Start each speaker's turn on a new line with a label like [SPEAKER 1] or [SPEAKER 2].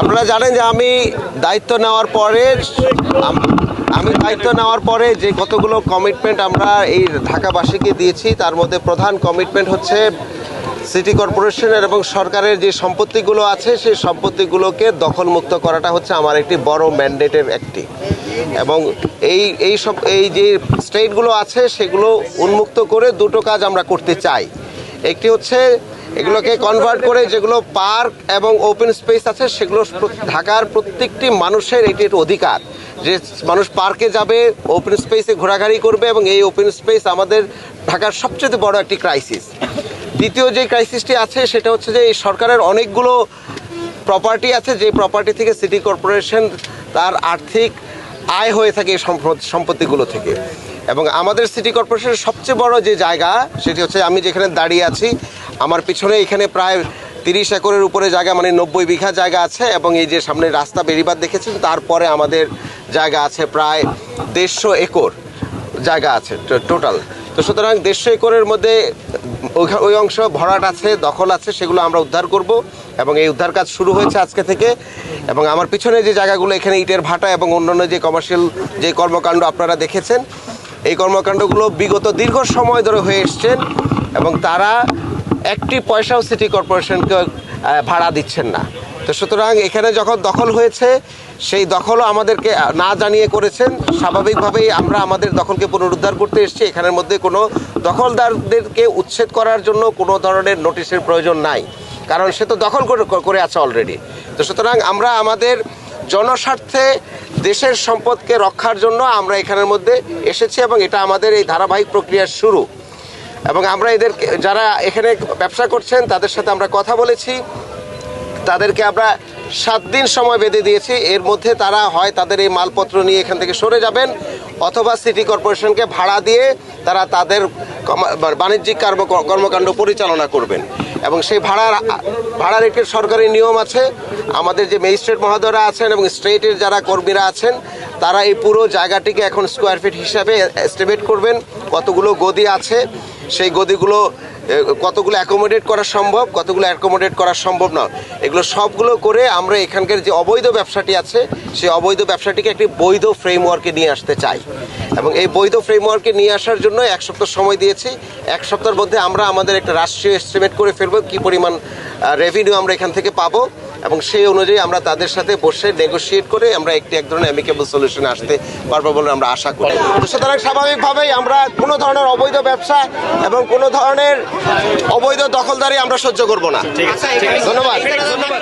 [SPEAKER 1] আপনারা জানেন যে আমি দায়িত্ব নেওয়ার পরে, আমি দায়িত্ব নেওয়ার পরে যে কতগুলো কমিটমেন্ট আমরা এই ঢাকাবাসীকে দিয়েছি, তার মধ্যে প্রধান কমিটমেন্ট হচ্ছে সিটি কর্পোরেশনের এবং সরকারের যে সম্পত্তিগুলো আছে, সেই সম্পত্তিগুলোকে দখলমুক্ত করাটা হচ্ছে আমার একটি বড় ম্যান্ডেটের একটি। এবং এই এই সব, এই যে স্টেটগুলো আছে, সেগুলো উন্মুক্ত করে দুটো কাজ আমরা করতে চাই। একটি হচ্ছে এগুলোকে কনভার্ট করে যেগুলো পার্ক এবং ওপেন স্পেস আছে সেগুলো ঢাকার প্রত্যেকটি মানুষের এটি একটি অধিকার। যে মানুষ পার্কে যাবে ওপেন স্পেসে ঘোরাঘুরি করবে এবং এই ওপেন স্পেস আমাদের ঢাকার সবচেয়ে বড় একটি ক্রাইসিস দ্বিতীয় যে ক্রাইসিসটি আছে সেটা হচ্ছে যে এই সরকারের অনেকগুলো প্রপার্টি আছে যে প্রপার্টি থেকে সিটি কর্পোরেশন তার আর্থিক আয় হয়ে থাকে এই সম্প- সম্পত্তিগুলো থেকে। এবং আমাদের সিটি কর্পোরেশনের সবচেয়ে বড় যে জায়গা সেটি হচ্ছে আমি যেখানে দাঁড়িয়ে আছি আমার পিছনে এখানে প্রায় তিরিশ একরের উপরে জায়গা মানে নব্বই বিঘা জায়গা আছে এবং এই যে সামনে রাস্তা বেরিবাদ দেখেছেন, তারপরে আমাদের জায়গা আছে প্রায় দেড়শো একর জায়গা আছে টোটাল। তো সুতরাং দেড়শো একরের মধ্যে ওই অংশ ভরাট আছে, দখল আছে, সেগুলো আমরা উদ্ধার করব এবং এই উদ্ধার কাজ শুরু হয়েছে আজকে থেকে। এবং আমার পিছনে যে জায়গাগুলো, এখানে ইটের ভাটা এবং অন্যান্য যে কমার্শিয়াল যে কর্মকাণ্ড আপনারা দেখেছেন, এই কর্মকাণ্ডগুলো বিগত দীর্ঘ সময় ধরে হয়ে এসছেন এবং তারা একটি পয়সাও সিটি কর্পোরেশনকে ভাড়া দিচ্ছেন না। তো সুতরাং এখানে যখন দখল হয়েছে, সেই দখলও আমাদেরকে না জানিয়ে করেছেন। স্বাভাবিকভাবেই আমরা আমাদের দখলকে পুনরুদ্ধার করতে এসেছি। এখানের মধ্যে কোনো দখলদারদেরকে উচ্ছেদ করার জন্য কোনো ধরনের নোটিশের প্রয়োজন নাই। কারণ সে তো দখল করে আছে অলরেডি তো সুতরাং আমরা আমাদের জনস্বার্থে দেশের সম্পদকে রক্ষার জন্য আমরা এখানের মধ্যে এসেছি এবং এটা আমাদের এই ধারাবাহিক প্রক্রিয়ার শুরু। এবং আমরা এদের যারা এখানে ব্যবসা করছেন, তাদের সাথে আমরা কথা বলেছি। তাদেরকে আমরা সাত দিন সময় বেঁধে দিয়েছি। এর মধ্যে তারা হয় তাদের এই মালপত্র নিয়ে এখান থেকে সরে যাবেন অথবা সিটি কর্পোরেশনকে ভাড়া দিয়ে তারা তাদের বাণিজ্যিক কর্ম- কর্মকাণ্ড পরিচালনা করবেন। এবং সেই ভাড়ার ভাড়ার একটি সরকারি নিয়ম আছে। আমাদের যে ম্যাজিস্ট্রেট মহোদয়রা আছেন এবং স্টেটের যারা কর্মীরা আছেন, তারা এই পুরো জায়গাটিকে এখন স্কোয়ার ফিট হিসাবে এস্টিমেট করবেন। কতগুলো গদি আছে। সেই গদিগুলো কতগুলো অ্যাকোমোডেট করা সম্ভব, কতগুলো অ্যাকোমোডেট করা সম্ভব না, এগুলো সবগুলো করে আমরা এখানকার যে অবৈধ ব্যবসাটি আছে, সেই অবৈধ ব্যবসাটিকে একটি বৈধ ফ্রেমওয়ার্কে নিয়ে আসতে চাই। এবং এই বৈধ ফ্রেমওয়ার্কে নিয়ে আসার জন্য এক সপ্তাহ সময় দিয়েছি। এক সপ্তাহের মধ্যে আমরা আমাদের একটা রাষ্ট্রীয় এস্টিমেট করে ফেলব, কী পরিমাণ রেভিনিউ আমরা এখান থেকে পাবো। এবং সেই অনুযায়ী আমরা তাদের সাথে বসে নেগোসিয়েট করে আমরা একটি এক ধরনের অ্যামিকেবল সলিউশন আসতে পারব বলে আমরা আশা করি। তো সুতরাং স্বাভাবিকভাবেই আমরা কোনো ধরনের অবৈধ ব্যবসা এবং কোনো ধরনের অবৈধ দখলদারি আমরা সহ্য করব না। ধন্যবাদ। ধন্যবাদ।